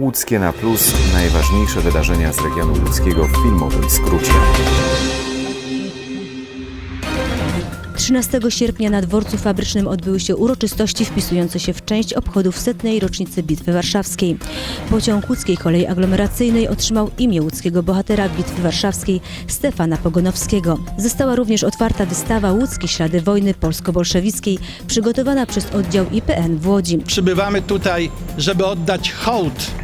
Łódzkie na plus najważniejsze wydarzenia z regionu łódzkiego w filmowym skrócie. 13 sierpnia na dworcu fabrycznym odbyły się uroczystości wpisujące się w część obchodów setnej rocznicy Bitwy Warszawskiej. Pociąg łódzkiej kolei aglomeracyjnej otrzymał imię łódzkiego bohatera Bitwy Warszawskiej Stefana Pogonowskiego. Została również otwarta wystawa Łódzkie ślady wojny polsko-bolszewickiej przygotowana przez oddział IPN w Łodzi. Przybywamy tutaj, żeby oddać hołd.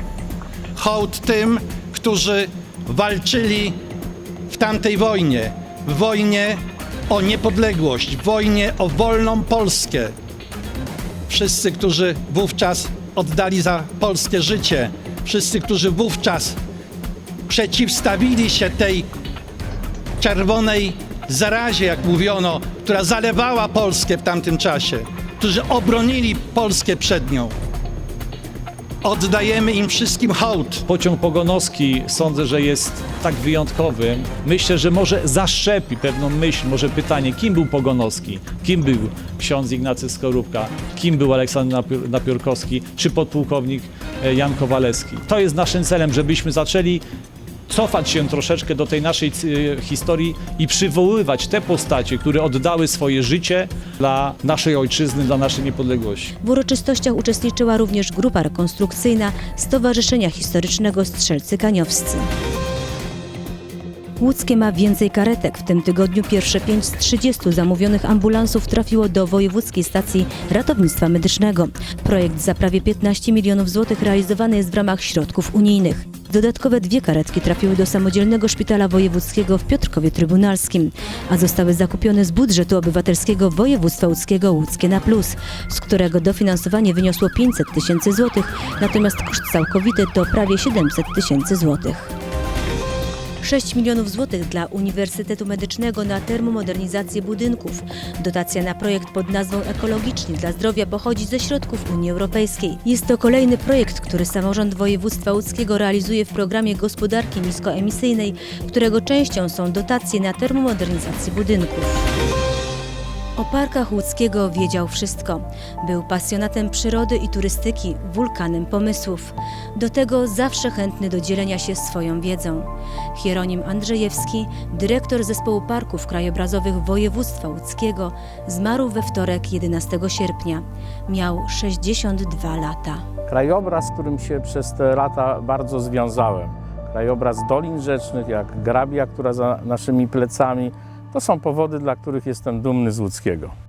Hołd tym, którzy walczyli w tamtej wojnie. W wojnie o niepodległość, w wojnie o wolną Polskę. Wszyscy, którzy wówczas oddali za Polskę życie, wszyscy, którzy wówczas przeciwstawili się tej czerwonej zarazie, jak mówiono, która zalewała Polskę w tamtym czasie, którzy obronili Polskę przed nią. Oddajemy im wszystkim hołd. Pociąg Pogonowski sądzę, że jest tak wyjątkowy. Myślę, że może zaszczepi pewną myśl, może pytanie, kim był Pogonowski, kim był ksiądz Ignacy Skorupka, kim był Aleksander Napiór- Napiórkowski, czy podpułkownik e, Jan Kowalewski. To jest naszym celem, żebyśmy zaczęli cofać się troszeczkę do tej naszej e, historii i przywoływać te postacie, które oddały swoje życie dla naszej ojczyzny, dla naszej niepodległości. W uroczystościach uczestniczyła również grupa rekonstrukcyjna Stowarzyszenia Historycznego Strzelcy Kaniowscy. Łódzkie ma więcej karetek. W tym tygodniu pierwsze 5 z 30 zamówionych ambulansów trafiło do Wojewódzkiej Stacji Ratownictwa Medycznego. Projekt za prawie 15 milionów złotych realizowany jest w ramach środków unijnych. Dodatkowe dwie karetki trafiły do samodzielnego szpitala wojewódzkiego w Piotrkowie Trybunalskim, a zostały zakupione z budżetu obywatelskiego województwa łódzkiego Łódzkie na Plus, z którego dofinansowanie wyniosło 500 tysięcy złotych, natomiast koszt całkowity to prawie 700 tysięcy złotych. 6 milionów złotych dla Uniwersytetu Medycznego na termomodernizację budynków. Dotacja na projekt pod nazwą Ekologiczni dla zdrowia pochodzi ze środków Unii Europejskiej. Jest to kolejny projekt, który samorząd województwa łódzkiego realizuje w programie gospodarki niskoemisyjnej, którego częścią są dotacje na termomodernizację budynków. O parkach łódzkiego wiedział wszystko. Był pasjonatem przyrody i turystyki, wulkanem pomysłów. Do tego zawsze chętny do dzielenia się swoją wiedzą. Hieronim Andrzejewski, dyrektor zespołu parków krajobrazowych województwa łódzkiego, zmarł we wtorek 11 sierpnia. Miał 62 lata. Krajobraz, z którym się przez te lata bardzo związałem. Krajobraz dolin rzecznych, jak grabia, która za naszymi plecami. To są powody, dla których jestem dumny z łódzkiego.